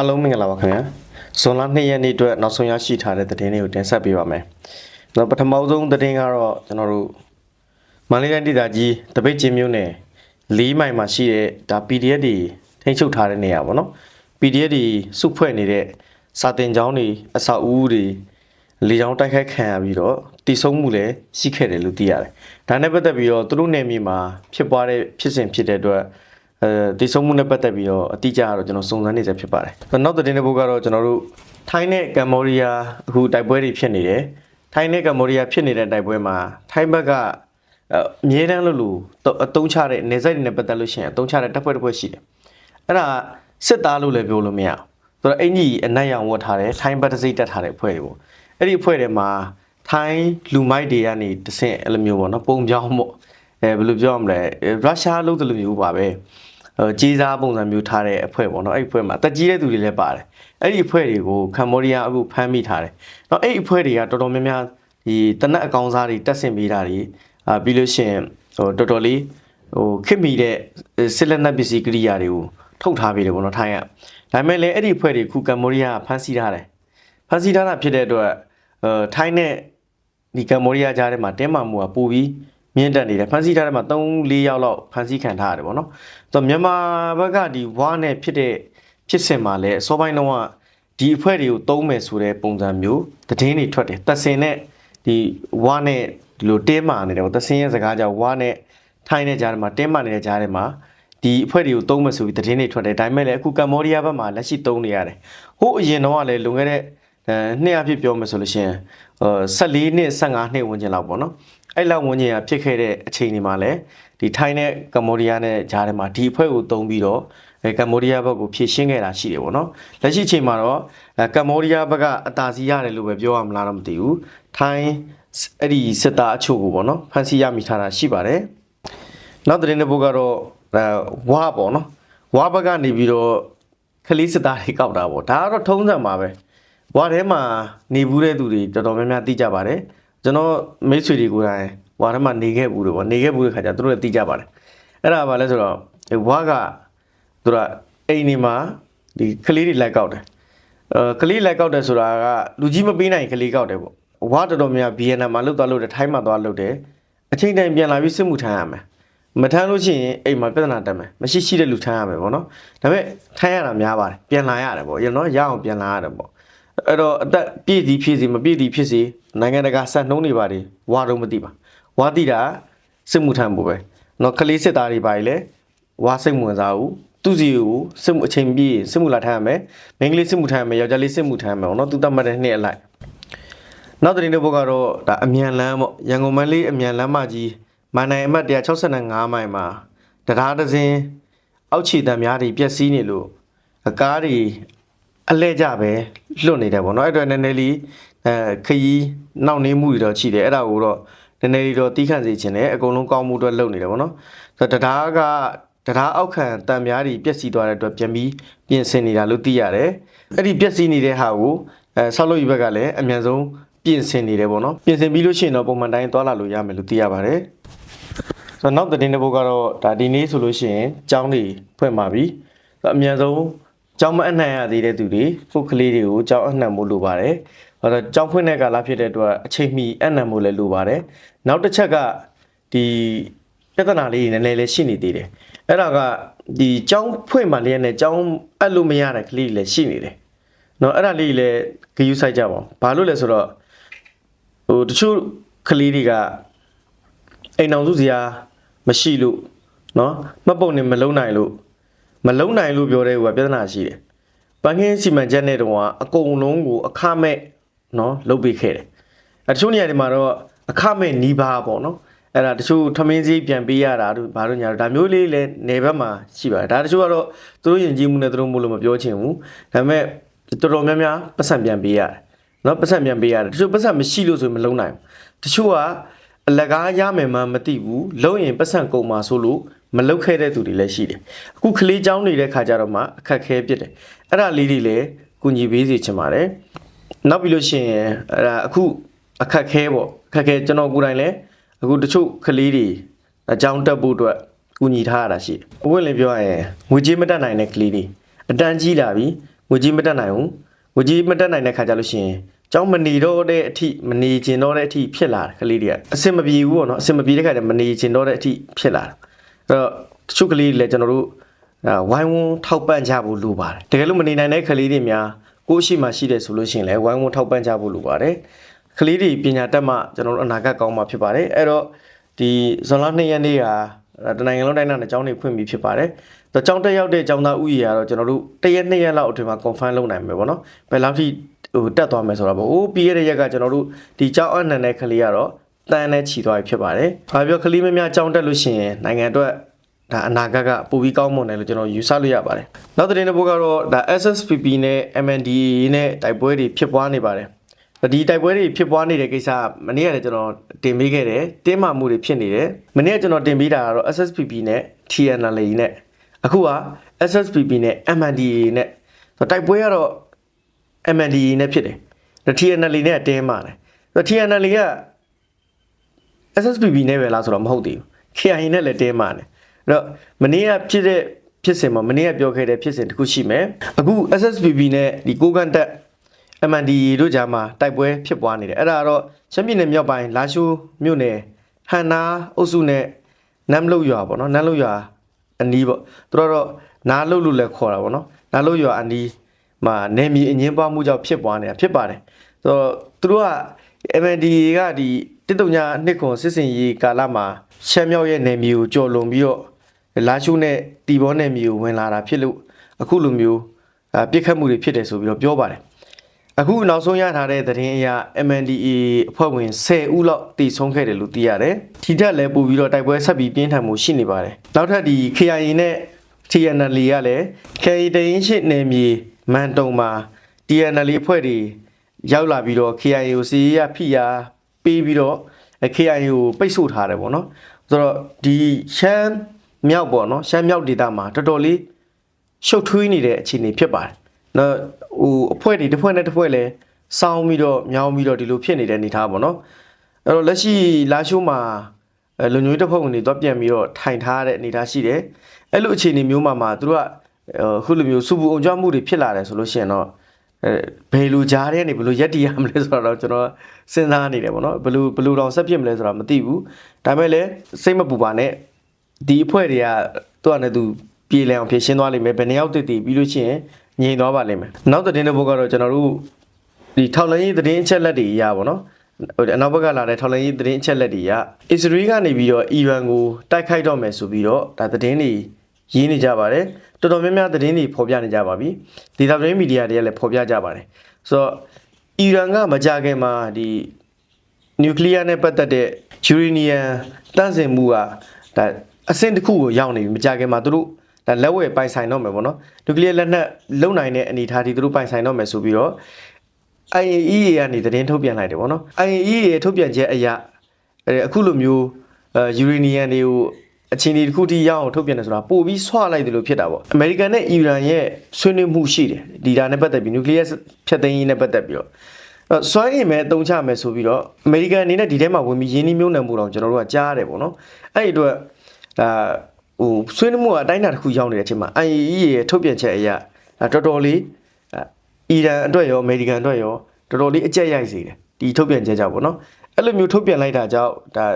အားလုံးမင်္ဂလာပါခင်ဗျာဇွန်လ2ရက်နေ့အတွက်နောက်ဆုံးရရှိထားတဲ့သတင်းတွေကိုတင်ဆက်ပေးပါမယ်။ကျွန်တော်ပထမဆုံးသတင်းကတော့ကျွန်တော်တို့မန္တလေးတိုင်းဒေသကြီးတပိတ်ချင်းမြို့နယ်၄မိုင်မှာရှိတဲ့ဒါ PDF တွေထိန်းချုပ်ထားတဲ့နေရာပေါ့နော်။ PDF တွေစုဖွဲ့နေတဲ့စာတင်ကျောင်းတွေအဆောက်အဦတွေလေကြောင်းတိုက်ခိုက်ခံရပြီးတော့တိစုံမှုလည်းရှိခဲ့တယ်လို့သိရတယ်။ဒါနဲ့ပတ်သက်ပြီးတော့သူတို့နယ်မြေမှာဖြစ်ပွားတဲ့ဖြစ်စဉ်ဖြစ်တဲ့အတွက် အဲတည်ဆုံမှုနဲ့ပတ်သက်ပြီးတော့အတိအကျကတော့ကျွန်တော်စုံစမ်းနေစေဖြစ်ပါတယ်။နောက်သတင်းတစ်ပုဒ်ကတော့ကျွန်တော်တို့ထိုင်းနဲ့ကမ္ဘောဒီးယားအခုတိုက်ပွဲတွေဖြစ်နေတယ်။ထိုင်းနဲ့ကမ္ဘောဒီးယားဖြစ်နေတဲ့တိုက်ပွဲမှာထိုင်းဘက်ကအအမြဲတမ်းလို့လို့အတုံးချတဲ့နေဆက်တွေနဲ့ပတ်သက်လို့ရှိရင်အတုံးချတဲ့တပ်ဖွဲ့တစ်ဖွဲ့ရှိတယ်။အဲ့ဒါစစ်သားလို့လည်းပြောလို့မရဘူး။ဆိုတော့အင်ကြီးအနက်ရောင်ဝတ်ထားတယ်ထိုင်းဘက်တစ်စိတ်တက်ထားတဲ့အဖွဲ့တွေပေါ့။အဲ့ဒီအဖွဲ့တွေမှာထိုင်းလူမိုက်တွေကနေတဆင့်အဲ့လိုမျိုးပေါ့နော်ပုံပြောင်းပေါ့အဲဘယ်လိုပြောရမလဲရုရှားလို့တလို့မျိုးပါပဲ။ဟို ကြေးစားပုံစံမျိုးထားတဲ့အဖွဲ့ပေါ့နော်အဲ့အဖွဲ့မှာတက်ကြီးတဲ့သူတွေလည်းပါတယ်အဲ့ဒီအဖွဲ့တွေကိုကမ္ဘောဒီးယားအခုဖမ်းမိထားတယ်တော့အဲ့အဖွဲ့တွေကတော်တော်များများဒီတနက်အကောင်စားတွေတက်ဆင်ပေးတာတွေအာပြီးလို့ရှိရင်ဟိုတော်တော်လေးဟိုခစ်မိတဲ့စစ်လက်နက်ပစ္စည်းကိရိယာတွေကိုထုတ်ထားပေးတယ်ပေါ့နော်ထိုင်းကဒါပေမဲ့လည်းအဲ့ဒီအဖွဲ့တွေခုကမ္ဘောဒီးယားဖမ်းဆီးထားတယ်ဖမ်းဆီးထားတာဖြစ်တဲ့အတွက်အဲထိုင်းနဲ့ဒီကမ္ဘောဒီးယားကြားထဲမှာတင်းမာမှုကပိုပြီး မြင့်တက်နေတယ်ဖမ်းဆီးထားတဲ့မှာ3 4ယောက်လောက်ဖမ်းဆီးခံထားရတယ်ပေါ့နော်ဆိုတော့မြန်မာဘက်ကဒီဝါနဲ့ဖြစ်တဲ့ဖြစ်စဉ်မှာလည်းအစောပိုင်းတုန်းကဒီအဖွဲ့တွေကိုတုံးမယ်ဆိုတဲ့ပုံစံမျိုးသတင်းတွေထွက်တယ်တက်စင်နဲ့ဒီဝါနဲ့ဒီလိုတင်းမာနေတယ်ပေါ့တက်စင်ရဲ့စကားကြောင့်ဝါနဲ့ထိုင်းနဲ့ကြားထဲမှာတင်းမာနေတဲ့ကြားထဲမှာဒီအဖွဲ့တွေကိုတုံးမယ်ဆိုပြီးသတင်းတွေထွက်တယ်ဒါပေမဲ့လည်းအခုကမ္ဘောဒီးယားဘက်မှာလက်ရှိတုံးနေရတယ်ဟိုအရင်တော့ကလည်းလွန်ခဲ့တဲ့အဲနှစ်အဖြစ်ပြောမယ်ဆိုလို့ရှိရင်ဟို14နှစ်15နှစ်ဝန်းကျင်လောက်ပေါ့နော် အဲ့လောက်ဝန်းကျင်ကဖြစ်ခဲ့တဲ့အချိန်ဒီမှာလည်းဒီထိုင်းနဲ့ကမ္ဘောဒီးယားနဲ့ဂျားထဲမှာဒီအဖွဲ့ကိုတုံးပြီးတော့အဲကမ္ဘောဒီးယားဘက်ကိုဖြည့်ရှင်းခဲ့တာရှိတယ်ပေါ့နော်လက်ရှိအချိန်မှာတော့အဲကမ္ဘောဒီးယားဘက်ကအတာစီရတယ်လို့ပဲပြောရမလားတော့မသိဘူးထိုင်းအဲ့ဒီစစ်သားအချို့ကိုပေါ့နော်ဖမ်းဆီးရမိထားတာရှိပါတယ်နောက်သတင်းတစ်ပုဒ်ကတော့အဲဝါပေါ့နော်ဝါဘက်ကနေပြီးတော့ခလီးစစ်သားတွေကောက်တာပေါ့ဒါကတော့ထုံးစံပါပဲဝါထဲမှာနေဘူးတဲ့သူတွေတော်တော်များများသိကြပါတယ် ကျွန်တော်မိတ်ဆွေတွေကိုယ်တိုင်ဝါထဲမှာနေခဲ့ဘူးလို့ပေါ့နေခဲ့ဘူးတဲ့ခါကျသူတို့လည်းသိကြပါတယ်အဲ့ဒါဘာလဲဆိုတော့ဒီဝါကသူကအိမ်နေမှာဒီကလေးတွေလိုက်ကောက်တယ်အဲကလေးလိုက်ကောက်တယ်ဆိုတာကလူကြီးမပေးနိုင်ကလေးကောက်တယ်ပေါ့ဝါတော်တော်များဗီယက်နမ်မှာလှုပ်သွားလို့တယ်ထိုင်းမှာသွားလှုပ်တယ်အချိန်တိုင်းပြန်လာပြီးစစ်မှုထမ်းရမယ်မထမ်းလို့ရှိရင်အိမ်မှာပြဿနာတက်မယ်မရှိရှိတဲ့လူထမ်းရမယ်ပေါ့နော်ဒါပေမဲ့ထမ်းရတာများပါတယ်ပြန်လာရတယ်ပေါ့ရနော်ရအောင်ပြန်လာရတယ်ပေါ့ အဲ့တော့အသက်ပြည့်သည်ဖြစ်စီမပြည့်သည်ဖြစ်စီနိုင်ငံတကာစံနှုန်းတွေပါတယ်ဝါတော့မသိပါဝါတိတာစစ်မှုထမ်းဖို့ပဲเนาะကလေးစစ်သားတွေပါလေဝါစိတ်ဝင်စားဘူးသူစီကိုစစ်မှုအချိန်ပြည့်စစ်မှုလာထမ်းရမယ်မိန်းကလေးစစ်မှုထမ်းရမယ်ယောက်ျားလေးစစ်မှုထမ်းရမယ်เนาะသူတတ်မှတ်တဲ့နှစ်အလိုက်နောက်သတင်းတစ်ပုဒ်ကတော့ဒါအမြန်လမ်းပေါ့ရန်ကုန်မန္တလေးအမြန်လမ်းမကြီးမန္တန်အမှတ်165မိုင်မှာတရားတစ်စင်းအောက်ခြေတံများတွေပြက်စီးနေလို့အကားတွေ အလဲကြပဲလွတ်နေတယ်ပေါ့နော်အဲ့တော့နည်းနည်းလေးအဲခရီးနောက်နေမှုတွေတော့ရှိတယ်အဲ့ဒါကိုတော့နည်းနည်းလေးတော့တီးခန့်စေခြင်းနဲ့အကုန်လုံးကောင်းမှုအတွက်လုပ်နေတယ်ပေါ့နော်ဆိုတော့တရားကတရားအောက်ခံတံများတွေပျက်စီးသွားတဲ့အတွက်ပြန်ပြီးပြင်ဆင်နေတာလို့သိရတယ်အဲ့ဒီပျက်စီးနေတဲ့ဟာကိုအဲဆောက်လုပ်ရေးဘက်ကလည်းအမြန်ဆုံးပြင်ဆင်နေတယ်ပေါ့နော်ပြင်ဆင်ပြီးလို့ရှိရင်တော့ပုံမှန်တိုင်းသွားလာလို့ရမယ်လို့သိရပါတယ်ဆိုတော့နောက်သတင်းတစ်ပုဒ်ကတော့ဒါဒီနေ့ဆိုလို့ရှိရင်ကျောင်းတွေဖွင့်ပါပြီဆိုတော့အမြန်ဆုံး ကြောင်းမအနှံ့ရသေးတဲ့သူတွေကိုယ်ကလေးတွေကိုကြောင်းအနှံ့မှုလိုပါတယ်။အဲတော့ကြောင်းဖွင့်တဲ့ကာလဖြစ်တဲ့အတွက်အချိန်မီအနှံ့မှုလည်းလိုပါတယ်။နောက်တစ်ချက်ကဒီပြဿနာလေးတွေနည်းနည်းလေးရှိနေသေးတယ်။အဲ့ဒါကဒီကြောင်းဖွင့်မှလည်းနဲ့ကြောင်းအပ်လို့မရတဲ့ကလေးတွေလည်းရှိနေတယ်။နော်အဲ့ဒါလေးတွေလည်းဂယူဆိုင်ကြပါဦး။ဘာလို့လဲဆိုတော့ဟိုတချို့ကလေးတွေကအိမ်အောင်စုစရာမရှိလို့နော်မှတ်ပုံနေမလုံးနိုင်လို့ မလုံနိုင်လို့ပြောတဲ့ဟိုကပြဿနာရှိတယ်။ပန်းခင်းစီမံချက်နဲ့တော့အကုန်လုံးကိုအခမဲ့နော်လုပ်ပေးခဲ့တယ်။အဲတချို့နေရာတွေမှာတော့အခမဲ့နီးပါးပေါ့နော်။အဲ့ဒါတချို့ထမင်းစည်းပြန်ပေးရတာတို့ဘာလို့ညာတို့ဒါမျိုးလေးလည်းနေဘက်မှာရှိပါတယ်။ဒါတချို့ကတော့သူတို့ယဉ်ကျေးမှုနဲ့သူတို့မို့လို့မပြောချင်ဘူး။ဒါပေမဲ့တော်တော်များများပတ်စံပြန်ပေးရတယ်။နော်ပတ်စံပြန်ပေးရတယ်။တချို့ပတ်စံမရှိလို့ဆိုရင်မလုံနိုင်ဘူး။တချို့ကအလကားရမယ်မှမသိဘူး။လုံရင်ပတ်စံကုန်မှာဆိုလို့ မလုပ်ခဲ့တဲ့သူတွေလည်းရှိတယ်အခုကလေးကြောင်းနေတဲ့ခါကြတော့မှအခက်ခဲဖြစ်တယ်အဲ့ဒါလေးတွေလည်းကူညီပေးစီချင်ပါတယ်နောက်ပြီးလို့ရှိရင်အဲ့ဒါအခုအခက်ခဲပေါ့အခက်ခဲကျွန်တော်ကိုယ်တိုင်လည်းအခုတချို့ကလေးတွေအကြောင်းတက်ဖို့အတွက်ကူညီထားရတာရှိတယ်အဝင့်လည်းပြောရရင်ငွေကြေးမတက်နိုင်တဲ့ကလေးတွေအတန်းကြီးလာပြီးငွေကြေးမတက်နိုင်ဘူးငွေကြေးမတက်နိုင်တဲ့ခါကြလို့ရှိရင်ကျောင်းမနေတော့တဲ့အထိမနေကျင်တော့တဲ့အထိဖြစ်လာတယ်ကလေးတွေကအဆင်မပြေဘူးပေါ့နော်အဆင်မပြေတဲ့ခါကျမနေကျင်တော့တဲ့အထိဖြစ်လာတယ် တော့တချို့ကလေးတွေလည်းကျွန်တော်တို့အာဝိုင်းဝန်းထောက်ပံ့ကြဖို့လိုပါတယ်တကယ်လို့မနေနိုင်တဲ့ကလေးတွေများကိုယ့်ရှိမှရှိတယ်ဆိုလို့ရှိရင်လည်းဝိုင်းဝန်းထောက်ပံ့ကြဖို့လိုပါတယ်ကလေးတွေပညာတတ်မှကျွန်တော်တို့အနာဂတ်ကောင်းမှာဖြစ်ပါတယ်အဲ့တော့ဒီဇွန်လ2ရက်နေ့ကတနိုင်ငံလုံးတိုင်းနဲ့အကြောင်းတွေဖွင့်ပြီးဖြစ်ပါတယ်။တော့ကြောင်းတက်ရောက်တဲ့အကြောင်းသားဥယျာကတော့ကျွန်တော်တို့တစ်ရက်နှစ်ရက်လောက်အတွင်းမှာ confirm လုပ်နိုင်မယ်ပေါ့နော်။ဘယ်လောက်ထိဟိုတက်သွားမယ်ဆိုတော့ပေါ့။အိုးပြီးရတဲ့ရက်ကကျွန်တော်တို့ဒီကြောင်းအနှံတဲ့ကလေးကတော့ တန်းနဲ့ခြီသွားပြီဖြစ်ပါတယ်။ဘာပြောကလေးမများကြောင်းတက်လို့ရှိရင်နိုင်ငံအတွက်ဒါအနာဂတ်ကပိုပြီးကောင်းမွန်တယ်လို့ကျွန်တော်ယူဆလို့ရပါတယ်။နောက်သတင်းတစ်ပုဒ်ကတော့ဒါ SSPP နဲ့ MNDAA နဲ့တိုက်ပွဲတွေဖြစ်ပွားနေပါတယ်။ဒီတိုက်ပွဲတွေဖြစ်ပွားနေတဲ့ကိစ္စမနေ့ကလည်းကျွန်တော်တင်ပေးခဲ့တယ်။တင်းမာမှုတွေဖြစ်နေတယ်။မနေ့ကကျွန်တော်တင်ပေးတာကတော့ SSPP နဲ့ TNLA နဲ့အခုက SSPP နဲ့ MNDAA နဲ့ဆိုတော့တိုက်ပွဲကတော့ MNDAA နဲ့ဖြစ်တယ်။ TNLA နဲ့တင်းမာတယ်။ဆိုတော့ TNLA က SSPP နဲ့ပဲလားဆိုတော့မဟုတ်သေးဘူး KIA နဲ့လည်းတင်းမာတယ်အဲ့တော့မနေ့ကဖြစ်တဲ့ဖြစ်စဉ်မှာမနေ့ကပြောခဲ့တဲ့ဖြစ်စဉ်တစ်ခုရှိမယ်အခု SSPP နဲ့ဒီကိုကန်တက် MNDAA တို့ကြားမှာတိုက်ပွဲဖြစ်ပွားနေတယ်အဲ့ဒါကတော့ရှမ်းပြည်နယ်မြောက်ပိုင်းလာရှိုးမြို့နယ်ဟန်နာအုပ်စုနဲ့နမ်လုတ်ရွာပေါ့နော်နမ်လုတ်ရွာအနီးပေါ့သူတို့တော့နားလုတ်လို့လည်းခေါ်တာပေါ့နော်နားလုတ်ရွာအနီးမှာနေမီအငင်းပွားမှုကြောင့်ဖြစ်ပွားနေတာဖြစ်ပါတယ်ဆိုတော့သူတို့က MNDAA ကဒီ တစ်တုံညာနှစ်ခွန်စစ်စင်ရေးကာလမှာရှမ်းမြောက်ရဲ့နယ်မြေကိုကျော်လွန်ပြီးတော့လာရှုနဲ့တီဘောနယ်မြေကိုဝင်လာတာဖြစ်လို့အခုလိုမျိုးအာပြစ်ခတ်မှုတွေဖြစ်တယ်ဆိုပြီးတော့ပြောပါတယ်အခုနောက်ဆုံးရထားတဲ့သတင်းအရ MNDAA အဖွဲ့ဝင်10ဦးလောက်တည်ဆုံးခဲ့တယ်လို့သိရတယ်ထိထက်လည်းပို့ပြီးတော့တိုက်ပွဲဆက်ပြီးပြင်းထန်မှုရှိနေပါတယ်နောက်ထပ်ဒီ KIA နဲ့ TNL ကလည်း KIA တရင်ရှိနယ်မြေမန်တုံမှာ TNL အဖွဲ့တွေရောက်လာပြီးတော့ KIA ကိုစီးရဖိယာ ပေးပြီးတော့ KIA ကိုပိတ်ဆို့ထားတယ်ပေါ့နော်ဆိုတော့ဒီရှမ်းမြောက်ပေါ့နော်ရှမ်းမြောက်ဒေသမှာတော်တော်လေးရှုပ်ထွေးနေတဲ့အခြေအနေဖြစ်ပါတယ်နော်ဟိုအဖွဲ့တွေတစ်ဖွဲ့နဲ့တစ်ဖွဲ့လဲစောင်းပြီးတော့မြောင်းပြီးတော့ဒီလိုဖြစ်နေတဲ့အနေအထားပေါ့နော်အဲ့တော့လက်ရှိလာရှိုးမှာအဲလူညွေးတစ်ဖွဲ့ဝင်တွေတော့ပြန်ပြီးတော့ထိုင်ထားတဲ့အနေအထားရှိတယ်အဲ့လိုအခြေအနေမျိုးမှာမှာသူတို့ကအခုလိုမျိုးစုပူအောင်ကြွမှုတွေဖြစ်လာတယ်ဆိုလို့ရှိရင်တော့ အဲဘယ်လိုကြားတဲ့နေဘယ်လိုရက်တည်ရမလဲဆိုတော့ကျွန်တော်စဉ်းစားနေတယ်ပေါ့နော်ဘယ်လိုဘယ်လိုတော့ဆက်ဖြစ်မလဲဆိုတော့မသိဘူးဒါပေမဲ့လည်းစိတ်မပူပါနဲ့ဒီအဖွဲ့တွေကသူ့အနေနဲ့သူပြေလည်အောင်ဖြည့်ရှင်းသွားလိမ့်မယ်ဘယ်နှစ်ယောက်တည်တည်ပြီးလို့ရှိရင်ငြိမ်သွားပါလိမ့်မယ်နောက်သတင်းတစ်ပုဒ်ကတော့ကျွန်တော်တို့ဒီထောက်လိုင်းရေးသတင်းအချက်လက်တွေအရပါတော့ဟိုအနောက်ဘက်ကလာတဲ့ထောက်လိုင်းရေးသတင်းအချက်လက်တွေကအစ္စရေးကနေပြီးတော့အီရန်ကိုတိုက်ခိုက်တော့မယ်ဆိုပြီးတော့ဒါသတင်းတွေ ရေးနေကြပါတယ်တော်တော်များများသတင်းတွေဖော်ပြနေကြပါပြီဒေတာသတင်းမီဒီယာတွေကလည်းဖော်ပြကြပါတယ်ဆိုတော့အီရန်ကမကြခင်မှာဒီနျူကလ িয়ার နဲ့ပတ်သက်တဲ့ယူရေနီယံတန့်စင်မှုကဒါအဆင့်တစ်ခုကိုရောက်နေပြီမကြခင်မှာသူတို့ဒါလက်ဝဲပိုင်ဆိုင်တော့မယ်ပေါ့နော်နျူကလ িয়ার လက်နက်လုံနိုင်တဲ့အနေအထားဒီသူတို့ပိုင်ဆိုင်တော့မယ်ဆိုပြီးတော့ IAEA ကနေသတင်းထုတ်ပြန်လိုက်တယ်ပေါ့နော် IAEA ရဲ့ထုတ်ပြန်ချက်အရအဲအခုလိုမျိုးယူရေနီယံတွေကို အချင်းဒီတစ်ခုထိရအောင်ထုတ်ပြန်တယ်ဆိုတာပို့ပြီးဆွလိုက်တယ်လို့ဖြစ်တာပေါ့အမေရိကန်နဲ့အီရန်ရဲ့ဆွေးနွေးမှုရှိတယ်ဒီဒါနဲ့ပတ်သက်ပြီးနျူကလ িয়ার ဖြတ်သိမ်းရေးနဲ့ပတ်သက်ပြီးတော့အဲ့စွမ်းအင်မဲ့အသုံးချမယ်ဆိုပြီးတော့အမေရိကန်အနေနဲ့ဒီထဲမှာဝင်ပြီးရင်းနှီးမြှုပ်နှံမှုတော့ကျွန်တော်တို့ကကြားရတယ်ပေါ့နော်အဲ့ဒီအတွက်ဒါဟိုဆွေးနွေးမှုကအတိုင်းအတာတစ်ခုရောက်နေတဲ့အချိန်မှာ IAEA ရဲ့ထုတ်ပြန်ချက်အရတော်တော်လေးအီရန်အတွက်ရောအမေရိကန်အတွက်ရောတော်တော်လေးအကြက်ရိုက်စေတယ်ဒီထုတ်ပြန်ချက်ကြောင့်ပေါ့နော်အဲ့လိုမျိုးထုတ်ပြန်လိုက်တာကြောင့်ဒါ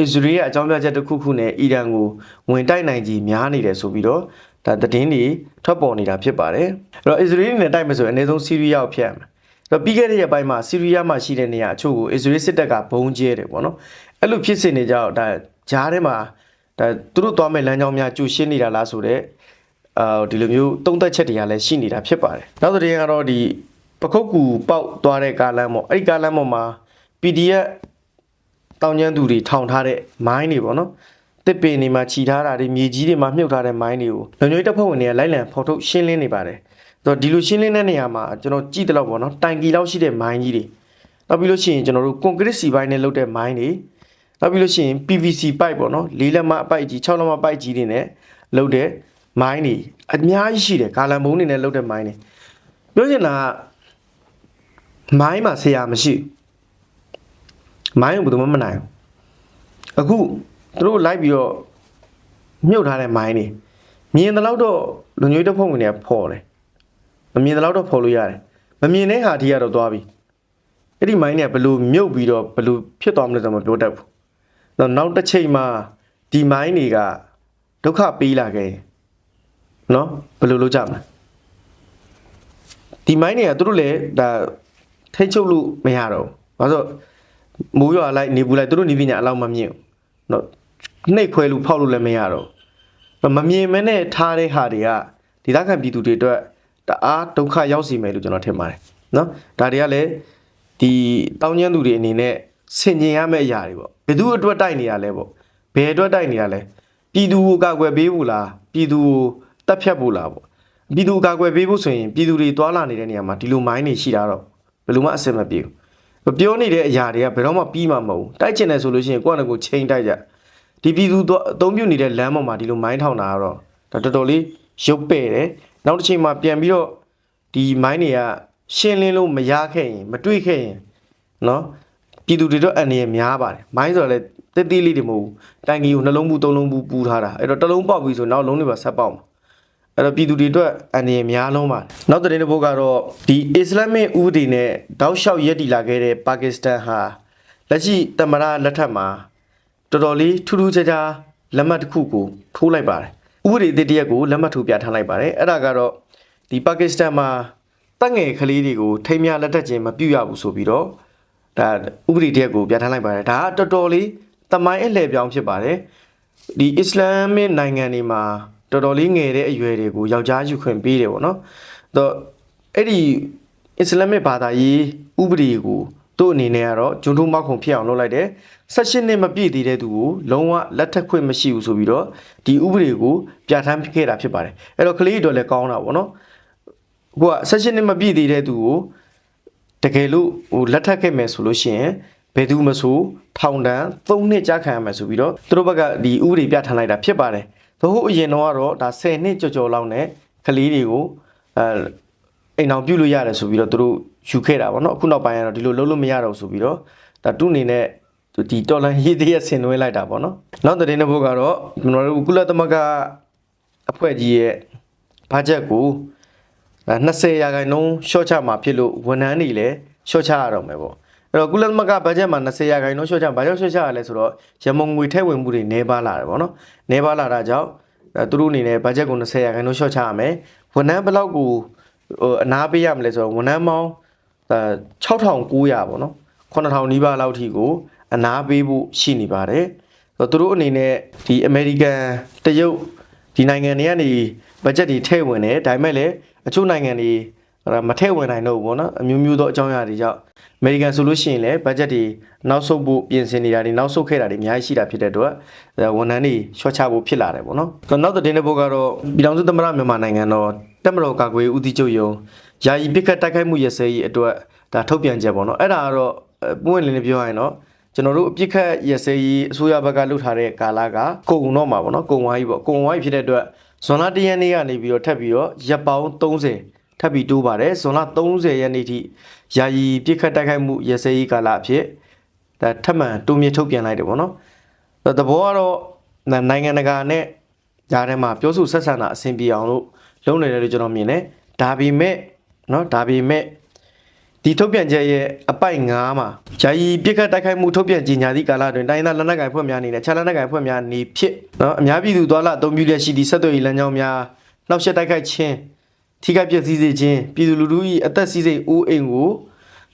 အစ္စရေးရဲ့အကြောင်းပြချက်တစ်ခုခုနဲ့အီရန်ကိုဝင်တိုက်နိုင်ကြီးများနေတယ်ဆိုပြီးတော့ဒါသတင်းတွေထွက်ပေါ်နေတာဖြစ်ပါတယ်အဲ့တော့အစ္စရေးနဲ့တိုက်မယ်ဆိုရင်အနည်းဆုံးဆီးရီးယားကိုဖျက်ရမယ်အဲ့တော့ပြီးခဲ့တဲ့ရက်ပိုင်းမှာဆီးရီးယားမှာရှိတဲ့နေရာအချို့ကိုအစ္စရေးစစ်တပ်ကဘုံကျဲတယ်ပေါ့နော်အဲ့လိုဖြစ်စဉ်တွေကြောင့်ဒါဂျားထဲမှာဒါသူတို့သွားမဲ့လမ်းကြောင်းများကျူရှင်းနေတာလားဆိုတော့အာဒီလိုမျိုးတုံးသက်ချက်တွေကလည်းရှိနေတာဖြစ်ပါတယ်နောက်သတင်းကတော့ဒီပခုတ်ကူပေါက်သွားတဲ့ကားလမ်းပေါ့အဲ့ဒီကားလမ်းပေါ်မှာ PDF တောင်ကျန်းသူတွေထောင်ထားတဲ့မိုင်းတွေပေါ့နော်တစ်ပင်တွေမှာခြီထားတာတွေမြေကြီးတွေမှာမြုပ်ထားတဲ့မိုင်းတွေကိုလုံခြုံရေးတပ်ဖွဲ့ဝင်တွေကလိုက်လံဖော်ထုတ်ရှင်းလင်းနေပါတယ်ဆိုတော့ဒီလိုရှင်းလင်းတဲ့နေရာမှာကျွန်တော်ကြည့်တယ်လို့ပေါ့နော်တိုင်ကီလောက်ရှိတဲ့မိုင်းကြီးတွေနောက်ပြီးလို့ရှိရင်ကျွန်တော်တို့ကွန်ကရစ်စီပိုင်းနဲ့လုပ်တဲ့မိုင်းတွေနောက်ပြီးလို့ရှိရင် PVC ပိုက်ပေါ့နော်၄လက်မအပိုက်ကြီး၆လက်မပိုက်ကြီးတွေနဲ့လုပ်တဲ့မိုင်းတွေအများကြီးရှိတယ်ဂါလန်ဘုံတွေနဲ့လုပ်တဲ့မိုင်းတွေပြောချင်တာကမိုင်းမှာဆရာမရှိဘူး မိုင်းကိုဘယ်သူမှမနိုင်ဘူးအခုသူတို့လိုက်ပြီးတော့မြုပ်ထားတဲ့မိုင်းတွေမြင်တဲ့လောက်တော့လူညွှိတပ်ဖွဲ့ဝင်တွေကဖော်တယ်မမြင်တဲ့လောက်တော့ဖော်လို့ရတယ်မမြင်တဲ့ဟာဒီကတော့သွားပြီအဲ့ဒီမိုင်းတွေကဘလို့မြုပ်ပြီးတော့ဘလို့ဖြစ်သွားမလဲဆိုတော့ပြောတတ်ဘူးနောက်နောက်တစ်ချိန်မှာဒီမိုင်းတွေကဒုက္ခပေးလာခဲ့နော်ဘယ်လိုလုပ်ကြမလဲဒီမိုင်းတွေကသူတို့လည်းဒါထိတ်ချုပ်လို့မရတော့ဘာလို့ မိုးရွာလိုက်နေပူလိုက်သူတို့နီးပညာအလောက်မမြင့်ဘူးနော်နှိပ်ခွဲလို့ဖောက်လို့လည်းမရတော့မမြင်မနဲ့ထားတဲ့ဟာတွေကဒေသခံပြည်သူတွေအတွက်တအားဒုက္ခရောက်စီမယ်လို့ကျွန်တော်ထင်ပါတယ်နော်ဒါတွေကလည်းဒီတောင်းကျမ်းသူတွေအနေနဲ့ဆင်ញင်ရမယ့်အရာတွေပေါ့ဘယ်သူအတွက်တိုက်နေရလဲပေါ့ဘယ်အတွက်တိုက်နေရလဲပြည်သူကိုကာကွယ်ပေးဖို့လားပြည်သူကိုတပ်ဖြတ်ဖို့လားပေါ့ပြည်သူကိုကာကွယ်ပေးဖို့ဆိုရင်ပြည်သူတွေသွာလာနေတဲ့နေရာမှာဒီလိုမိုင်းတွေရှိတာတော့ဘယ်လိုမှအဆင်မပြေဘူး ပြောနေတဲ့အရာတွေကဘယ်တော့မှပြီးမှာမဟုတ်ဘူးတိုက်ချင်တယ်ဆိုလို့ရှိရင်ကိုယ့်အနေကိုချိန်တိုက်ကြဒီပြည်သူတို့အသုံးပြုနေတဲ့လမ်းပေါ်မှာဒီလိုမိုင်းထောင်တာကတော့ဒါတော်တော်လေးရုပ်ပဲ့တယ်နောက်တစ်ချိန်မှာပြန်ပြီးတော့ဒီမိုင်းတွေကရှင်းလင်းလို့မရခဲ့ရင်မတွေ့ခဲ့ရင်နော်ပြည်သူတွေတော့အန္တရာယ်များပါတယ်မိုင်းဆိုတော့လေတက်သေးလေးတွေမဟုတ်ဘူးတိုင်ကြီးကိုနှလုံးဘူးသုံးလုံးဘူးပူထားတာအဲ့တော့တစ်လုံးပေါက်ပြီဆိုနောက်လုံးတွေပါဆက်ပေါက်မှာ အဲ့တော့ပြည်သူတွေအတွက်အန္တရာယ်များလုံးပါတယ်နောက်တဲ့တစ်ပုတ်ကတော့ဒီအစ္စလာမစ်ဥပဒေနဲ့တောက်လျှောက်ရက်တည်လာခဲ့တဲ့ပါကစ္စတန်ဟာလက်ရှိတမရလက်ထက်မှာတော်တော်လေးထူးထူးခြားခြားလက်မှတ်တစ်ခုကိုထိုးလိုက်ပါတယ်ဥပဒေအသစ်တစ်ရက်ကိုလက်မှတ်ထိုးပြထားလိုက်ပါတယ်အဲ့ဒါကတော့ဒီပါကစ္စတန်မှာတက်ငယ်ကလေးတွေကိုထိမ်းမြလက်ထက်ချင်းမပြုတ်ရဘူးဆိုပြီးတော့ဒါဥပဒေတစ်ရက်ကိုပြထားလိုက်ပါတယ်ဒါကတော်တော်လေးတမိုင်းအလှည့်ပြောင်းဖြစ်ပါတယ်ဒီအစ္စလာမစ်နိုင်ငံတွေမှာ တော်တော်လေးငယ်တဲ့အရွယ်တွေကိုယောက်ျားယူခွင့်ပေးတယ်ပေါ့နော်တော့အဲ့ဒီအစ္စလာမစ်ဘာသာရေးဥပဒေကိုသူ့အနေနဲ့ကတော့ဂျွန်ထုမောက်ခုံဖြစ်အောင်လုပ်လိုက်တယ်16နှစ်မပြည့်သေးတဲ့သူကိုလုံးဝလက်ထပ်ခွင့်မရှိဘူးဆိုပြီးတော့ဒီဥပဒေကိုပြဋ္ဌာန်းခဲ့တာဖြစ်ပါတယ်အဲ့တော့ကလေးတွေတော့လည်းကောင်းတာပေါ့နော်ဟိုက16နှစ်မပြည့်သေးတဲ့သူကိုတကယ်လို့ဟိုလက်ထပ်ခဲ့မယ်ဆိုလို့ရှိရင်ဘယ်သူမဆိုထောင်ဒဏ်3နှစ်ကြာခံရမယ်ဆိုပြီးတော့သူတို့ဘက်ကဒီဥပဒေပြဋ္ဌာန်းလိုက်တာဖြစ်ပါတယ်။ သို့ဟုတ်အရင်တော့ကတော့ဒါ10နှစ်ကြော်ကြော်လောက်နဲ့ကလေးတွေကိုအဲအိမ်အောင်ပြုတ်လို့ရတယ်ဆိုပြီးတော့သူတို့ယူခဲ့တာပေါ့နော်အခုနောက်ပိုင်းကတော့ဒီလိုလုပ်လို့မရတော့ဘူးဆိုပြီးတော့ဒါသူ့အနေနဲ့ဒီတော်လန်ရေးတရက်ဆင်နွှဲလိုက်တာပေါ့နော်။နောက်တဲ့တဲ့ဘုတ်ကတော့ကျွန်တော်တို့ကုလသမဂ္ဂအဖွဲ့ကြီးရဲ့ဘတ်ဂျက်ကိုဒါ20ရာခိုင်နှုန်းရှော့ချမှာဖြစ်လို့ဝန်ထမ်းတွေလည်းရှော့ချရတော့မယ်ပေါ့ အဲ့တော့ကုလသမဂ္ဂဘတ်ဂျက်မှာ20ရာခိုင်နှုန်းရှော့ချဘာကြောင့်ရှော့ချရလဲဆိုတော့ရမုံငွေထည့်ဝင်မှုတွေနှဲပါလာတယ်ပေါ့နော်နှဲပါလာတာကြောင့်အဲသူတို့အနေနဲ့ဘတ်ဂျက်ကို20ရာခိုင်နှုန်းရှော့ချရမယ်ဝန်ထမ်းဘယ်လောက်ကိုဟိုအနာပေးရမလဲဆိုတော့ဝန်ထမ်းပေါင်းအဲ6900ပေါ့နော်9000နီးပါးလောက်ထိကိုအနာပေးဖို့ရှိနေပါတယ်ဆိုတော့သူတို့အနေနဲ့ဒီအမေရိကန်တရုတ်ဒီနိုင်ငံတွေကနေဘတ်ဂျက်တွေထည့်ဝင်တယ်ဒါပေမဲ့လည်းအချို့နိုင်ငံတွေ အဲ့ဒါမထည့်ဝင်နိုင်တော့ဘူးပေါ့နော်အမျိုးမျိုးသောအကြောင်းအရာတွေကြောင့်အမေရိကန်ဆိုလို့ရှိရင်လည်းဘတ်ဂျက်တွေနောက်ဆုတ်ဖို့ပြင်ဆင်နေတာတွေနောက်ဆုတ်ခဲ့တာတွေအများကြီးရှိတာဖြစ်တဲ့အတွက်အဲဝန်ထမ်းတွေရှော့ချဖို့ဖြစ်လာတယ်ပေါ့နော်ဆိုတော့နောက်သတင်းတစ်ပုဒ်ကတော့ပြည်ထောင်စုသမ္မတမြန်မာနိုင်ငံတော်တက်မတော်ကာကွယ်ရေးဦးစီးချုပ်ယုံယာယီပစ်ခတ်တိုက်ခိုက်မှုရစဲရေးအတွက်ဒါထုတ်ပြန်ချက်ပေါ့နော်အဲ့ဒါကတော့အဲပွင့်လင်းလေးပြောရရင်တော့ကျွန်တော်တို့အပြစ်ခတ်ရစဲရေးအစိုးရဘက်ကလှုပ်ထားတဲ့ကာလကကုံတော့မှာပေါ့နော်ကုံဝိုင်းပေါ့ကုံဝိုင်းဖြစ်တဲ့အတွက်ဇွန်လ၁ရက်နေ့ကနေပြီးတော့ထပ်ပြီးတော့ရပ်ပေါင်း30 ထပ်ပြီးတိုးပါတယ်ဇွန်လ30ရက်နေ့ထိယာယီပြစ်ခတ်တိုက်ခိုက်မှုရစဲရေးကာလအဖြစ်ဒါထပ်မံတိုးမြင့်ထုတ်ပြန်လိုက်တယ်ပေါ့နော်သဘောကတော့နိုင်ငံတကာနဲ့ကြားထဲမှာပြောဆိုဆက်ဆံတာအဆင်ပြေအောင်လို့လုပ်နေတယ်လို့ကျွန်တော်မြင်တယ်ဒါပေမဲ့เนาะဒါပေမဲ့ဒီထုတ်ပြန်ချက်ရဲ့အပိုက်9မှာယာယီပြစ်ခတ်တိုက်ခိုက်မှုထုတ်ပြန်ကြေညာသည့်ကာလတွင်တိုင်းသားလက်နက်ကိုင်ဖွဲ့များအနေနဲ့ခြားလက်နက်ကိုင်ဖွဲ့များနေဖြစ်เนาะအများပြည်သူသွားလာအသုံးပြုလျက်ရှိသည့်ဆက်သွယ်ရေးလမ်းကြောင်းများနှောက်ယှက်တိုက်ခိုက်ခြင်း ထိခိုက်ပျက်စီးစေခြင်းပြည်သူလူထု၏အသက်စီးစိမ်အိုးအိမ်ကို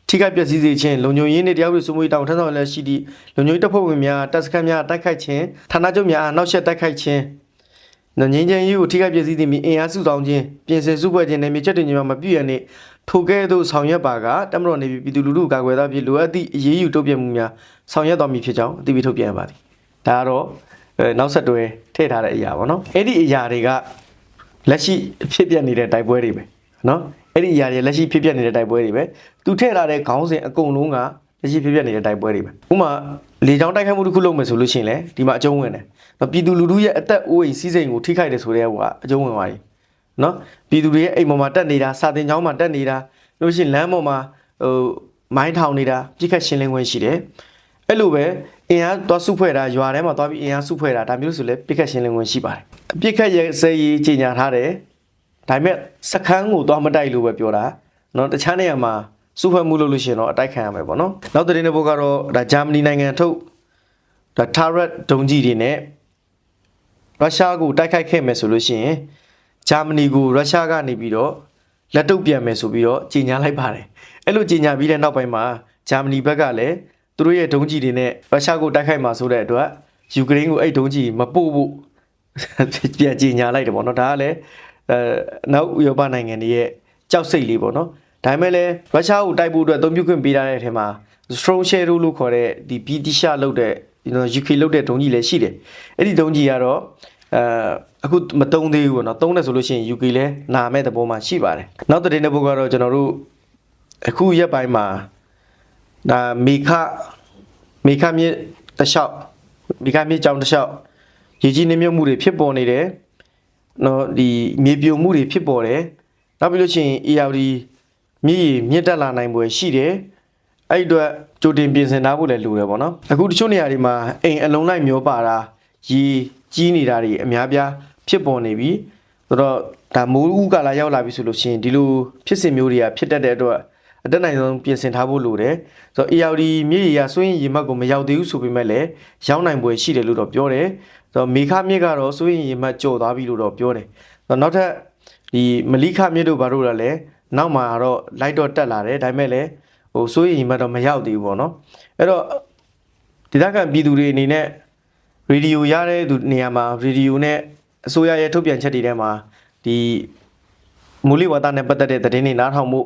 ထိခိုက်ပျက်စီးစေခြင်းလုံခြုံရေးနှင့်တရားဥပဒေစိုးမိုးရေးတောင်းထမ်းဆောင်လျက်ရှိသည့်လုံခြုံရေးတပ်ဖွဲ့ဝင်များတပ်စခန်းများတိုက်ခိုက်ခြင်းဌာနချုပ်များအားနှောက်ယှက်တိုက်ခိုက်ခြင်းနော်ငင်းချင်းရေးကိုထိခိုက်ပျက်စီးသည်မီအင်အားစုဆောင်ခြင်းပြင်ဆင်စုဖွဲ့ခြင်းနဲ့မြေချက်တင်ခြင်းမှာမပြည့်ရနှင့်ထိုကဲ့သို့ဆောင်ရွက်ပါကတမတော်နေပြည်သူလူထုကာကွယ်သားဖြစ်လိုအပ်သည့်အရေးယူတုံ့ပြန်မှုများဆောင်ရွက်တော်မူဖြစ်ကြောင်းအသိပေးထုတ်ပြန်ပါသည်ဒါကတော့အဲနောက်ဆက်တွဲထည့်ထားတဲ့အရာပေါ့နော်အဲ့ဒီအရာတွေက လက်ရှိဖြစ်ပျက်နေတဲ့တိုက်ပွဲတွေပဲနော်အဲ့ဒီအရာတွေလက်ရှိဖြစ်ပျက်နေတဲ့တိုက်ပွဲတွေပဲသူထည့်ထားတဲ့ခေါင်းစဉ်အကုန်လုံးကလက်ရှိဖြစ်ပျက်နေတဲ့တိုက်ပွဲတွေပဲဥပမာလေကြောင်းတိုက်ခိုက်မှုတစ်ခုလုပ်မယ်ဆိုလို့ရှိရင်လေဒီမှာအကျုံးဝင်တယ်နော်ပြည်သူလူထုရဲ့အသက်အိုးအိမ်စီးစိမ်ကိုထိခိုက်တယ်ဆိုတဲ့ဟိုကအကျုံးဝင်သွားပြီနော်ပြည်သူတွေရဲ့အိမ်ပေါ်မှာတက်နေတာစာတင်ကျောင်းမှာတက်နေတာလို့ရှိရင်လမ်းပေါ်မှာဟိုမိုင်းထောင်နေတာပြစ်ခတ်ရှင်းလင်းခွင့်ရှိတယ်အဲ့လိုပဲအင်အားသွားစုဖွဲ့တာရွာထဲမှာသွားပြီးအင်အားစုဖွဲ့တာဒါမျိုးဆိုလဲပြစ်ခတ်ရှင်းလင်းခွင့်ရှိပါတယ် ပြစ်ခတ်ရဲ့စေးရေးကြီးညာထားတယ် ဒါပေမဲ့စခန်းကိုသွားမတိုက်လို့ပဲပြောတာเนาะတခြားနေရာမှာစုဖွဲ့မှုလုပ်လို့ရှိရင်တော့အတိုက်ခံရမယ်ပေါ့နော်နောက်သတင်းတစ်ပုဒ်ကတော့ဒါဂျာမနီနိုင်ငံထုတ်ဒါ Turret ဒုံးကြီးတွေနဲ့ရုရှားကိုတိုက်ခိုက်ခဲ့မယ်ဆိုလို့ရှိရင်ဂျာမနီကိုရုရှားကနေပြီးတော့လက်တုပ်ပြန်မယ်ဆိုပြီးတော့ကြေညာလိုက်ပါတယ်အဲ့လိုကြေညာပြီးတဲ့နောက်ပိုင်းမှာဂျာမနီဘက်ကလည်းသူတို့ရဲ့ဒုံးကြီးတွေနဲ့ရုရှားကိုတိုက်ခိုက်မှာဆိုတဲ့အတွက်ယူကရိန်းကိုအဲ့ဒုံးကြီးမပို့ဖို့ ပြန်ကြေညာလိုက်တယ်ပေါ့နော်ဒါကလည်းအဲနောက်ဥရောပနိုင်ငံတွေရဲ့ကြောက်စိတ်လေးပေါ့နော်ဒါပေမဲ့လည်းရုရှားကိုတိုက်ဖို့အတွက်အသုံးပြုခွင့်ပေးထားတဲ့အထက်မှာ strong shadow လို့ခေါ်တဲ့ဒီ British လောက်တဲ့ you know UK လောက်တဲ့ဒုံးကြီးလည်းရှိတယ်အဲ့ဒီဒုံးကြီးကတော့အဲအခုမတုံးသေးဘူးပေါ့နော်တုံးတယ်ဆိုလို့ရှိရင် UK လည်းနာမဲ့သဘောမှရှိပါတယ်နောက်တဲ့တဲ့ဘုတ်ကတော့ကျွန်တော်တို့အခုရက်ပိုင်းမှာဒါမေခမေခမြစ်တစ်လျှောက်မေခမြစ်ကြောင်တစ်လျှောက် ရေကြီးနှမြုပ်မှုတွေဖြစ်ပေါ်နေတယ်နော်ဒီမြေပြိုမှုတွေဖြစ်ပေါ်တယ်နောက်ပြီးလို့ရှိရင် ARD မြေကြီးမြင့်တက်လာနိုင်ပွဲရှိတယ်အဲ့ဒီအတွက်ကြိုတင်ပြင်ဆင်ထားဖို့လည်းလိုတယ်ပေါ့နော်အခုတချို့နေရာတွေမှာအိမ်အလုံးလိုက်မျောပါတာရေကြီးနေတာတွေအများပြားဖြစ်ပေါ်နေပြီဆိုတော့ဒါမိုးဥကာလာရောက်လာပြီဆိုလို့ရှိရင်ဒီလိုဖြစ်စဉ်မျိုးတွေကဖြစ်တတ်တဲ့အတွက်အတက်နိုင်ဆုံးပြင်ဆင်ထားဖို့လိုတယ်ဆိုတော့ ARD မြေကြီးရဆွင်းရေမှတ်ကိုမရောက်သေးဘူးဆိုပေမဲ့လည်းရောက်နိုင်ပွဲရှိတယ်လို့တော့ပြောတယ် ဆိုတော့မေခမြစ်ကတော့စိုးရင်ရင်မှတ်ကြော်သွားပြီလို့တော့ပြောတယ်ဆိုတော့နောက်ထပ်ဒီမလိခမြစ်တို့ဘာလို့လဲလဲနောက်မှာတော့လိုက်တော့တက်လာတယ်ဒါပေမဲ့လည်းဟိုစိုးရင်ရင်မှတ်တော့မရောက်သေးဘူးပေါ့နော်အဲ့တော့ဒေသခံပြည်သူတွေအနေနဲ့ရေဒီယိုရတဲ့သူနေရာမှာရေဒီယိုနဲ့အစိုးရရဲ့ထုတ်ပြန်ချက်တွေထဲမှာဒီမူလီဝါဒနဲ့ပတ်သက်တဲ့သတင်းတွေနားထောင်မှု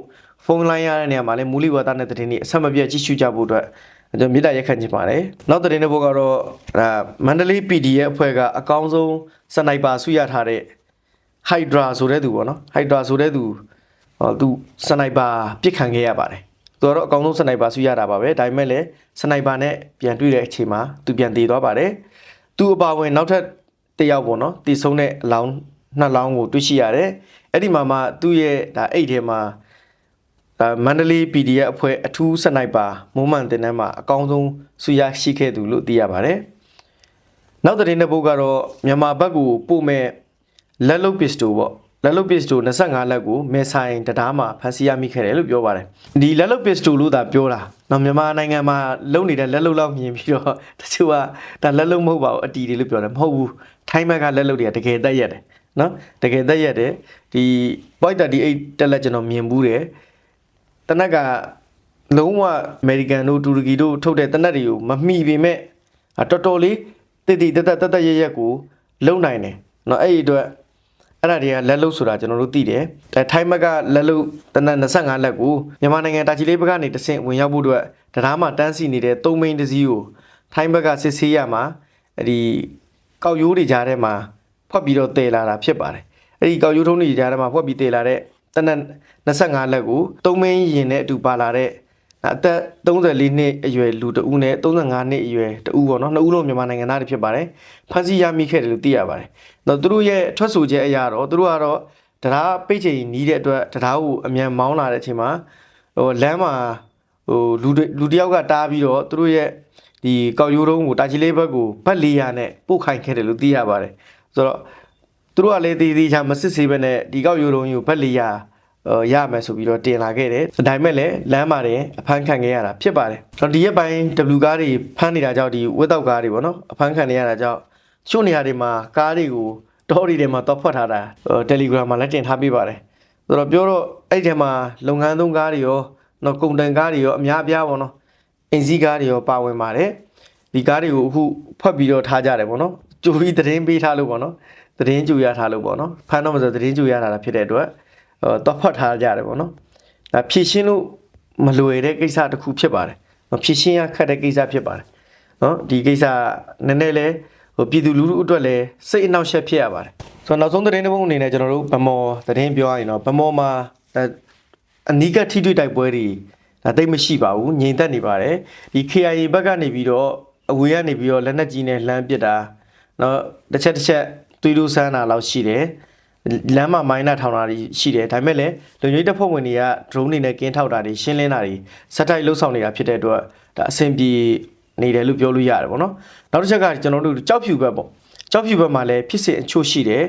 ဖုန်းလိုင်းရတဲ့နေရာမှာလည်းမူလီဝါဒနဲ့သတင်းတွေအဆက်မပြတ်ကြည့်ရှုကြဖို့အတွက် ကျွန်တော်မြေတားရက်ခံချင်ပါတယ်နောက်သတင်းတစ်ပုဒ်ကတော့ဒါမန္တလေး PDF အဖွဲ့ကအကောင်းဆုံးစနိုက်ပါဆုရထားတဲ့ Hydra ဆိုတဲ့သူပေါ့နော် Hydra ဆိုတဲ့သူဟောသူစနိုက်ပါပြစ်ခံခဲ့ရပါတယ်သူကတော့အကောင်းဆုံးစနိုက်ပါဆုရတာပါပဲဒါပေမဲ့လည်းစနိုက်ပါနဲ့ပြန်တွေ့တဲ့အချိန်မှာသူပြန်တည်သွားပါတယ်သူအပါဝင်နောက်ထပ်တစ်ယောက်ပေါ့နော်တည်ဆုံးတဲ့အလောင်းနှစ်လောင်းကိုတွေ့ရှိရတယ်အဲ့ဒီမှာမှသူ့ရဲ့ဒါအိတ်ထဲမှာဒါ မန္တလေး PDF အဖွဲ့အထူးစနိုက်ပါမုံမှန်တင်တန်းမှာအကောင်းဆုံးဆူရရှိခဲ့သူလို့သိရပါတယ်။နောက်သတင်းတစ်ပုဒ်ကတော့မြန်မာဘက်ကိုပို့မဲ့လက်လုတ်ပစ္စတိုပေါ့လက်လုတ်ပစ္စတို25လက်ကိုမဲဆိုင်တရားမှာဖမ်းဆီးရမိခဲ့တယ်လို့ပြောပါတယ်။ဒီလက်လုတ်ပစ္စတိုလို့သာပြောတာ။နော်မြန်မာနိုင်ငံမှာလုံနေတဲ့လက်လုတ်လောက်မြင်ပြီးတော့တချို့ကဒါလက်လုတ်မဟုတ်ပါဘူးအတီတွေလို့ပြောတယ်မဟုတ်ဘူး။ထိုင်းဘက်ကလက်လုတ်တွေကတကယ်တက်ရက်တယ်နော်တကယ်တက်ရက်တယ်ဒီ point 38တက်လက်ကျွန်တော်မြင်ဘူးတယ်တ နက်ကလုံးဝအမေရိကန်တို့တူရကီတို့ထုတ်တဲ့တနက်တွေကိုမမိပေမဲ့အတော်တော်လေးတိတိတက်တက်တက်တက်ရရက်ကိုလုံနိုင်တယ်เนาะအဲ့ဒီအတွက်အဲ့ဒါတွေကလက်လုတ်ဆိုတာကျွန်တော်တို့သိတယ်အဲထိုင်းဘက်ကလက်လုတ်တနက်25လက်ကိုမြန်မာနိုင်ငံတာချီလေးဘက်ကနေတဆင့်ဝင်ရောက်ဖို့အတွက်တရားမှတန်းစီနေတဲ့သုံးမိန်းတစ်စီးကိုထိုင်းဘက်ကစစ်ဆေးရမှာအဲ့ဒီကောက်ရိုးတွေကြားထဲမှာဖွက်ပြီးတော့တည်လာတာဖြစ်ပါတယ်အဲ့ဒီကောက်ရိုးထုံးတွေကြားထဲမှာဖွက်ပြီးတည်လာတဲ့ တနက်25လက်ကိုသုံးမင်းရင်နဲ့အတူပါလာတဲ့အသက်34နှစ်အရွယ်လူတဦးနဲ့35နှစ်အရွယ်တဦးပေါ့နော်နှစ်ဦးလုံးမြန်မာနိုင်ငံသားတွေဖြစ်ပါတယ်ဖမ်းဆီးရမိခဲ့တယ်လို့သိရပါတယ်တော့သူတို့ရဲ့ထွက်ဆိုချက်အရတော့သူတို့ကတော့တရားပိတ်ချိန်နီးတဲ့အတွက်တရားကိုအမြန်မောင်းလာတဲ့အချိန်မှာဟိုလမ်းမှာဟိုလူတွေလူတယောက်ကတားပြီးတော့သူတို့ရဲ့ဒီကောက်ရိုးတုံးကိုတာချီလေးဘက်ကိုဗတ်400နဲ့ပို့ခိုင်းခဲ့တယ်လို့သိရပါတယ်ဆိုတော့ သူတို့ကလည်းတည်တည်ချာမစစ်စေးပဲနဲ့ဒီကောက်ရိုးတုံးကိုဗက်လီယာဟိုရမယ်ဆိုပြီးတော့တင်လာခဲ့တယ်။ဒါပေမဲ့လည်းလမ်းမှာတင်အဖမ်းခံခဲ့ရတာဖြစ်ပါတယ်။တော့ဒီရက်ပိုင်း W ကားတွေဖမ်းနေတာကြောင့်ဒီဝက်တော့ကားတွေပေါ့နော်အဖမ်းခံနေရတာကြောင့်ချို့နေရာတွေမှာကားတွေကိုတောတွေထဲမှာတော့ဖွက်ထားတာဟို Telegram မှာလည်းတင်ထားပေးပါတယ်။ဆိုတော့ပြောတော့အဲ့ဒီထဲမှာလုပ်ငန်းသုံးကားတွေရောနော်ကုန်တန်ကားတွေရောအများအပြားပေါ့နော်အင်စီကားတွေရောပါဝင်ပါတယ်။ဒီကားတွေကိုအခုဖွက်ပြီးတော့ထားကြတယ်ပေါ့နော်။ကြိုပြီးသတင်းပေးထားလို့ပေါ့နော်။ သတင်းကြူရထားလို့ပေါ့နော်ဖမ်းတော့မဆိုသတင်းကြူရတာဖြစ်တဲ့အတွက်ဟိုတော့ဖတ်ထားကြတယ်ပေါ့နော်ဒါဖြည့်ရှင်းလို့မလွယ်တဲ့ကိစ္စတစ်ခုဖြစ်ပါတယ်မဖြည့်ရှင်းရခက်တဲ့ကိစ္စဖြစ်ပါတယ်နော်ဒီကိစ္စနည်းနည်းလဲဟိုပြည်သူလူထုအတွက်လဲစိတ်အနှောက်အယှက်ဖြစ်ရပါတယ်ဆိုတော့နောက်ဆုံးသတင်းတစ်ပုဒ်အနေနဲ့ကျွန်တော်တို့ဗမော်သတင်းပြောရရင်တော့ဗမော်မှာဒါအနီးကထိတွေ့တိုက်ပွဲတွေဒါတိတ်မရှိပါဘူးငြိမ်သက်နေပါတယ်ဒီ KIA ဘက်ကနေပြီးတော့အဝေးကနေပြီးတော့လက်နက်ကြီးနဲ့လှမ်းပစ်တာနော်တစ်ချက်တစ်ချက် သွေးလို့ဆန်းတာလောက်ရှိတယ်လမ်းမှာမိုင်းနာထောင်တာတွေရှိတယ်ဒါပေမဲ့လည်းလူမျိုးတပ်ဖွဲ့ဝင်တွေက drone တွေနဲ့ကင်းထောက်တာတွေရှင်းလင်းတာတွေစက်တိုက်လှုပ်ဆောင်နေတာဖြစ်တဲ့အတွက်ဒါအဆင်ပြေနေတယ်လို့ပြောလို့ရတယ်ပေါ့နော်နောက်တစ်ချက်ကကျွန်တော်တို့ကြောက်ဖြူဘက်ပေါ့ကြောက်ဖြူဘက်မှာလည်းဖြစ်စဉ်အချို့ရှိတယ်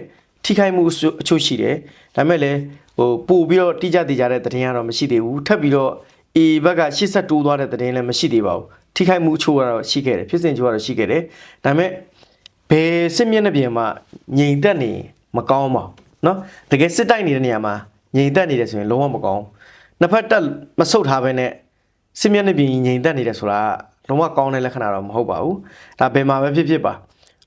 ထိခိုက်မှုအချို့အချို့ရှိတယ်ဒါပေမဲ့လည်းဟိုပို့ပြီးတော့တိကျတည်ကြတဲ့သတင်းကတော့မရှိသေးဘူးထပ်ပြီးတော့အေဘက်က80တိုးသွားတဲ့သတင်းလည်းမရှိသေးပါဘူးထိခိုက်မှုအချို့ကတော့ရှိခဲ့တယ်ဖြစ်စဉ်အချို့ကတော့ရှိခဲ့တယ်ဒါပေမဲ့ ဘယ်စစ်မျက်နှာပြင်မှာငြိမ်သက်နေမကောင်းပါဘူးเนาะတကယ်စစ်တိုက်နေတဲ့နေရာမှာငြိမ်သက်နေတယ်ဆိုရင်လုံးဝမကောင်းဘူးနှစ်ဖက်တက်မဆုတ်ထားဘဲနဲ့စစ်မျက်နှာပြင်ငြိမ်သက်နေတယ်ဆိုတာကလုံးဝကောင်းတဲ့လက္ခဏာတော့မဟုတ်ပါဘူးဒါဘယ်မှာပဲဖြစ်ဖြစ်ပါ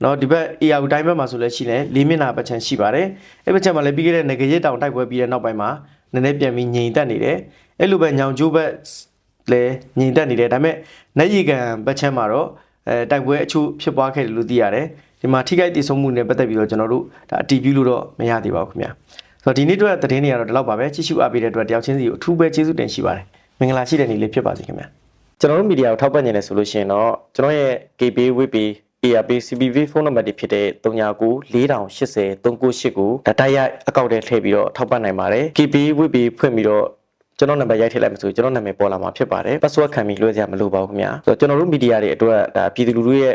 နော်ဒီဘက် AR တိုင်းဘက်မှာဆိုလည်းရှိတယ်လေးမျက်နှာပတ်ချမ်းရှိပါတယ်အဲ့ဘက်ချမ်းမှာလည်းပြီးခဲ့တဲ့ငကရစ်တောင်တိုက်ပွဲပြီးတဲ့နောက်ပိုင်းမှာနည်းနည်းပြန်ပြီးငြိမ်သက်နေတယ်အဲ့လိုပဲညောင်ကျိုးဘက်လည်းငြိမ်သက်နေတယ်ဒါပေမဲ့နိုင်ရီကန်ဘက်ချမ်းမှာတော့အဲတိုက်ပွဲအချို့ဖြစ်ပွားခဲ့တယ်လို့သိရတယ် ဒီမှာထိခိုက်ဒေဆုံးမှုနဲ့ပတ်သက်ပြီးတော့ကျွန်တော်တို့ဒါအတီးပြုလို့တော့မရသေးပါဘူးခင်ဗျာဆိုတော့ဒီနေ့အတွက်သတင်းတွေကတော့ဒီလောက်ပါပဲကြည့်ရှုအားပေးတဲ့အတွက်တယောက်ချင်းစီကိုအထူးပဲကျေးဇူးတင်ရှိပါတယ်မင်္ဂလာရှိတဲ့နေ့လေးဖြစ်ပါစေခင်ဗျာကျွန်တော်တို့မီဒီယာကိုထောက်ပံ့နေတယ်ဆိုလို့ရှိရင်တော့ကျွန်တော်ရဲ့ KB WP ARP CPV ဖုန်းနံပါတ်တွေဖြစ်တဲ့39 4080 398ကိုဒါတိုက်ရိုက်အကောင့်ထဲထည့်ပြီးတော့ထောက်ပံ့နိုင်ပါတယ် KB WP ဖွင့်ပြီးတော့ကျွန်တော်နံပါတ်ရိုက်ထည့်လိုက်မှဆိုကျွန်တော်နာမည်ပေါ်လာမှာဖြစ်ပါတယ် password ခံပြီးလွှဲစရာမလိုပါဘူးခင်ဗျာဆိုတော့ကျွန်တော်တို့မီဒီယာတွေအတွက်ဒါပြည်သူလူထုရဲ့